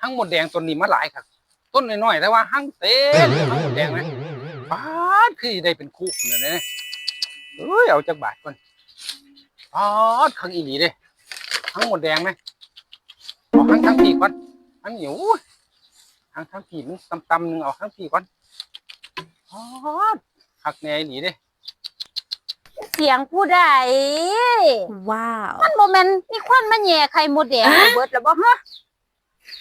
หั่งหมดแดงต้นนี้มาหลายครับ ต้นน้อยๆแต่ว่าหั่งเต็มหั่งหมดแดงนะป้าดคือได้เป็นคู่เลยนี่ยเอ้ยเอาจากบาทก่อนป้าดขังอีหลีเด้หั่งหมดแดงไหมเอาหั่งทั้งปีก่อนหั่งหิวหั่งทั้งปีมึงตำๆหนึงเอาทั้งปีก่อนป้าดหักแหน่อีหลีเด้ เสียงผู้ใด Wow. มันโมเมนมีควันมาแย่ไข่มดแดงให้เบิดแล้วบ่ฮะ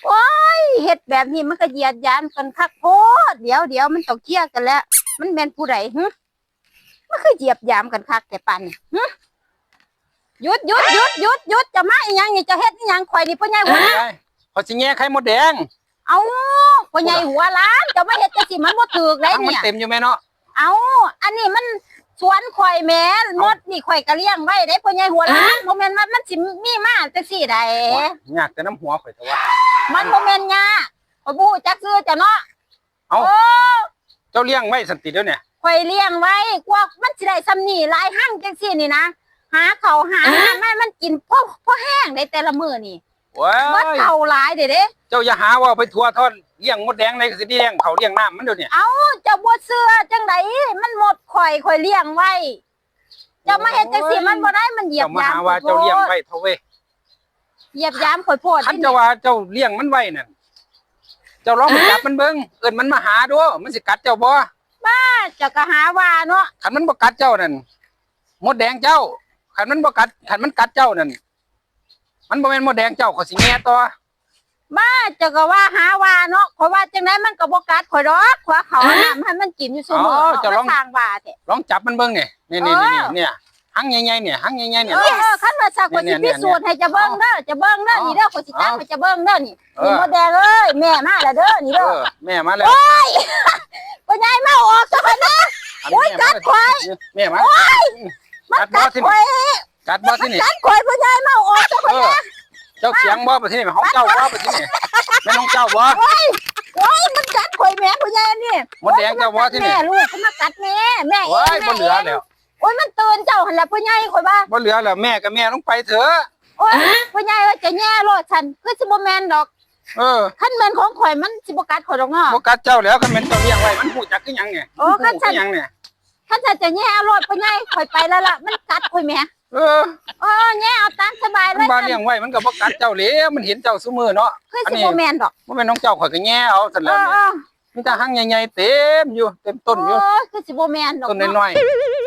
โอ้ยเฮ็ดแบบนี้มันก็เหยียดยานกันคักโพดเดี๋ยวเดี๋ยวมันต้องเคลียร์กันแล้ว มันแม่นผู้ใดหึมันคือเหยียบยามกันคักแต่ปันนี่หึหยุดหยุดหยุดหยุดหยุดจะมาอีหยังนี่จะเฮ็ดอีหยังข่อยนี่พ่อใหญ่หัวได้พอสิแง่ไข่มดแดง เอาพ่อใหญ่หัวล้านจะมาเฮ็ดจังซี่มันบ่ถูกเลยทั้งมันเนี่ยเต็มอยู่แม่เนาะเอาอันนี้มัน สวนข่อยแม่มดนี่ข่อยก็เลี้ยงไว้ได้พ่อใหญ่หัวล้านบ่แม่นว่ามันสิมีมาจังซี่ใดยากแต่น้ำหัวข่อยแต่ว่า มันบ่แม่นยาข่อยบ่ฮู้จักซื้อจ้ะเนาะเอ้าโอ้เจ้าเลี้ยงไว้สันติเดี๋ยวเนี่ยข่อยเลี้ยงไว้กว่ามันสิได้ซำนี้หลายหั่งจังซี่นี่นะหาเขาวหาน้ำให้มันกินพอพอแห้งได้แต่ละมื้อนี่ ว้าบ่ยเท่าหลายเด้เด้เจ้าอย่าหาว่าไปทัวทอดเลี้ยงมดแดงในกสิเลี้ยงเขาเลี้ยงน้ำมันเดี๋ยวเนี่ยเจ้าบ่เชื่อจังไดมันหมดข่อยข่อยเลี้ยงไว้เจ้ามาเฮ็ดจังซี่มันบ่ได้มันเหยียเจ้าบมาามยหาว่าเจ้าเลี้ยงไว้เท่าเว้ยเหยียบยามข่อยโพดคันนี่เจ้าว่าเจ้าเลี้ยงมันไว้นั่นเจ้าลองไปจับมันเบิ่งเอิ้นมันมาหาดูมันสิกัดเจ้าบ่เจ้าก็หาว่าเนาะคันมันบ่กัดเจ้านั่นมดแดงเจ้าคันมันบ่กัดคันมันกัดเจ้านั่น มันบ่แม่นมดแดงเจ้าเขาสิแง่ต่อบ้าเจ้าก็ว่าหาว่าเนาะข่อยว่าจังไดมันก็บ่กัดข่อยดอกขวาเขาเอาน้ำให้มันกินอยู่ซุมื้อเนาะมันทางว่าแท้ ลองจับมันเบิ่งนี่นี่นี่เอนี่อเนี่ยหังใหญ่ๆเนี่ยหังใหญ่ๆเนี่ย เออเออคันว่าสักข่อยสิพิสูจน์ให้เจะเบิ่งเด้อเจะเบิ่งเด้อนี่เด้อข่อยสิจับเอาให้เจะเบิ่งเด้อนี่เอนี่อ มดแดงเอ้ยแม่มาแล้วเด้อนี่เอเด้ออแม่มาแล้วบ่ยายมาเอาออกซะก่อนนะ โอ๊ยกัดควาย แม่มา มันกัดบ่กัดที่ข่นี่อย กัดบ่ที่นี่กัดข่อยบ่ยายมาเอาออกซะก่เออนอนะเจ้าเสียงบ่ไปที่นี่ห้องเจ้าบ่ไปที่นี่แม่น้องเจ้าบ่โอ้ยมันกัดข่อยแม่บ่ยายนี่มดแดงเจ้าบ่ที่นี่แม่ลูกเขามากัดแม่แม่เอโอ้ยงบ่เหลือแล้วโอ้ยมันตื่นเจ้าหั่นล่ะพ่อใหญ่ข่อยว่าบ่เหลือแล้วแม่กับแม่ต้องไปเถอะโอ้ยพ่อใหญ่ว่าจะแย่โลดฉันคือสิบ่แม่นดอกเออคันแม่นของข่อยมันสิบ่กัดข่อยดอกเนาะบ่กัดเจ้าแล้วคันแม่นเจ้าเลี้ยงไว้มันฮู้จักคือหยังเนี่ยโอ้คันฮู้ฉัคืนอหยังเนี่ยคันฉันจะแย่โลดพ่อใหญ่ข่อยไปแล้วล่ะมันกัดข่อยแหม่ เออโอ้แย่เอาตามสบายเลมันยบ่เลี้ยงไว้มันก็บ่กัดเจ้าแล้วมันเห็นเจ้าซุมื้อเนาะคืออันสินี้บ่แม่นดอกบ่แม่นน้องเจ้าข่อยก็แง่เอาซั่นเอแล้วอเนี่ยเออมีแต่หังใหญ่ๆเต็มอยู่เต็มต้นอยู่โอ้ยคือสิบ่แม่นดอกต้นเนาะน้อย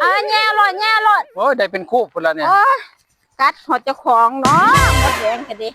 เออแย่โลดแย่โลดๆโอ้ยได้เป็นคู่พุ่นละเนี่ย โอ้ยกัดหอดเจ้าของเนาะหมดแรงกันดิ